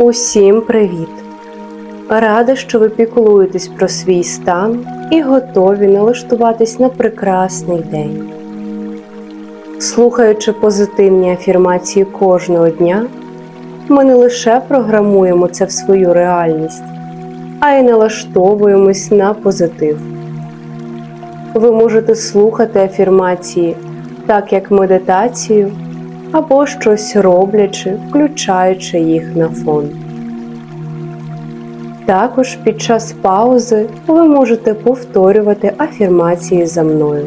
Усім привіт! Рада, що ви піклуєтесь про свій стан і готові налаштуватись на прекрасний день. Слухаючи позитивні афірмації кожного дня, ми не лише програмуємо це в свою реальність, а й налаштовуємось на позитив. Ви можете слухати афірмації так як медитацію або щось роблячи, включаючи їх на фон. Також під час паузи ви можете повторювати афірмації за мною.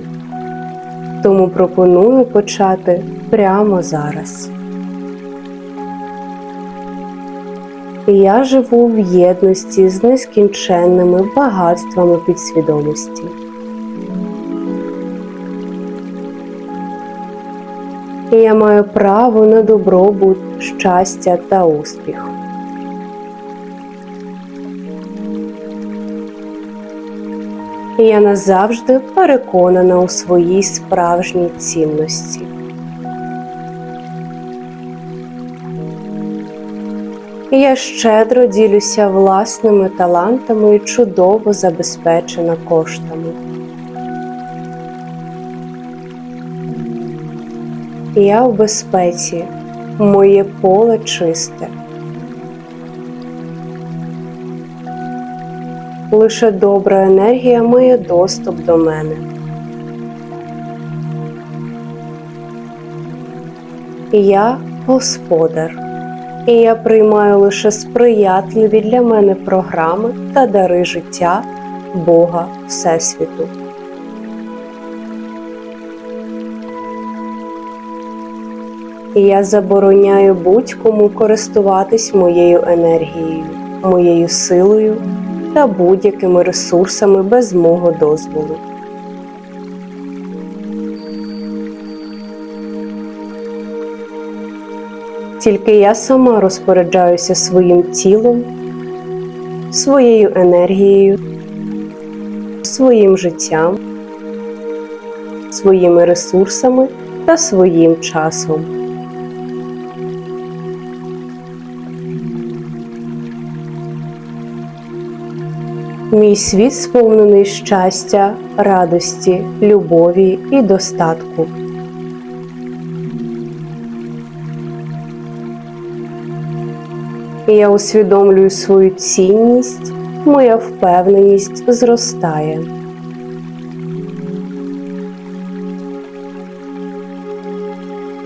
Тому пропоную почати прямо зараз. Я живу в єдності з нескінченними багатствами підсвідомості. І я маю право на добробут, щастя та успіх. І я назавжди переконана у своїй справжній цінності. Я щедро ділюся власними талантами і чудово забезпечена коштами. Я у безпеці, моє поле чисте. Лише добра енергія має доступ до мене. Я господар, і я приймаю лише сприятливі для мене програми та дари життя Бога Всесвіту. І я забороняю будь-кому користуватись моєю енергією, моєю силою та будь-якими ресурсами без мого дозволу. Тільки я сама розпоряджаюся своїм тілом, своєю енергією, своїм життям, своїми ресурсами та своїм часом. Мій світ сповнений щастя, радості, любові і достатку. Я усвідомлюю свою цінність, моя впевненість зростає.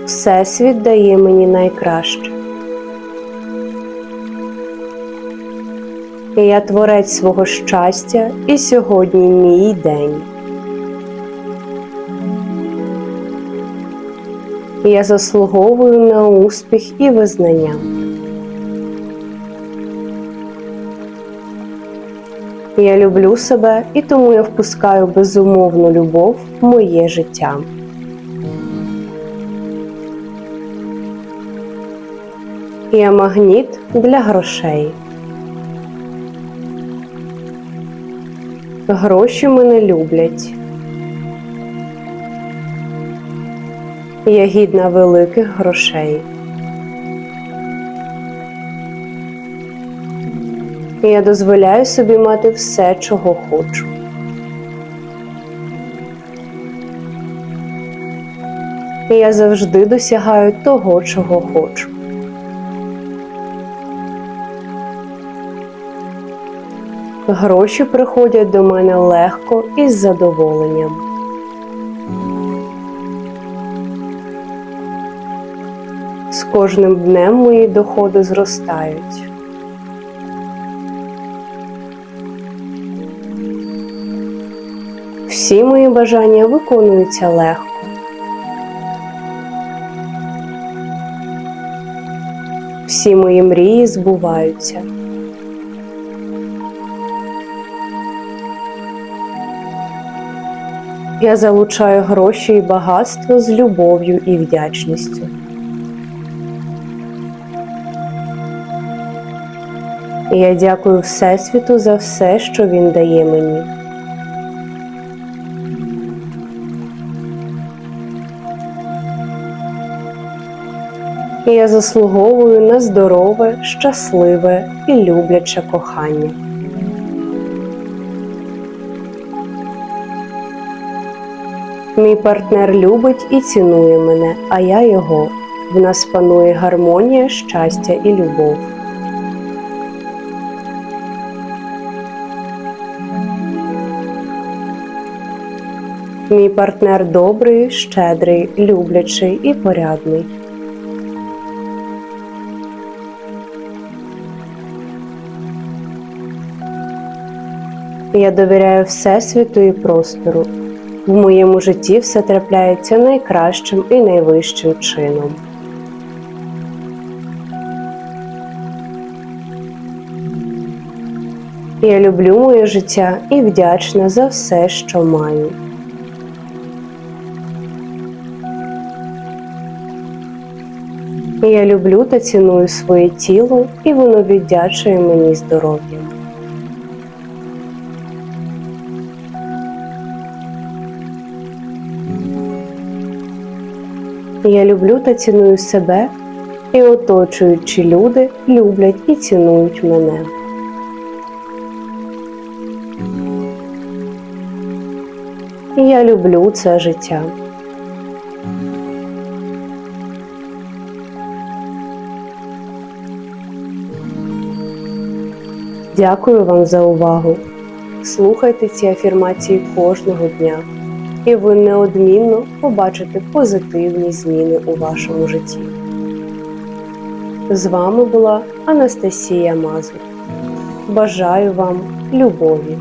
Всесвіт дає мені найкраще. І я творець свого щастя, і сьогодні мій день. Я заслуговую на успіх і визнання. Я люблю себе і тому я впускаю безумовну любов в моє життя. Я магніт для грошей. Гроші мене люблять. Я гідна великих грошей. Я дозволяю собі мати все, чого хочу. Я завжди досягаю того, чого хочу. Гроші приходять до мене легко і з задоволенням. З кожним днем мої доходи зростають. Всі мої бажання виконуються легко. Всі мої мрії збуваються. Я залучаю гроші і багатство з любов'ю і вдячністю. І Я дякую Всесвіту за все, що він дає мені. І Я заслуговую на здорове, щасливе і любляче кохання. Мій партнер любить і цінує мене, а я його. В нас панує гармонія, щастя і любов. Мій партнер добрий, щедрий, люблячий і порядний. Я довіряю Всесвіту і простору. В моєму житті все трапляється найкращим і найвищим чином. Я люблю моє життя і вдячна за все, що маю. Я люблю та ціную своє тіло, і воно віддячує мені здоров'ям. Я люблю та ціную себе, і оточуючі люди люблять і цінують мене. Я люблю це життя. Дякую вам за увагу. Слухайте ці афірмації кожного дня, і ви неодмінно побачите позитивні зміни у вашому житті. З вами була Анастасія Мазур. Бажаю вам любові!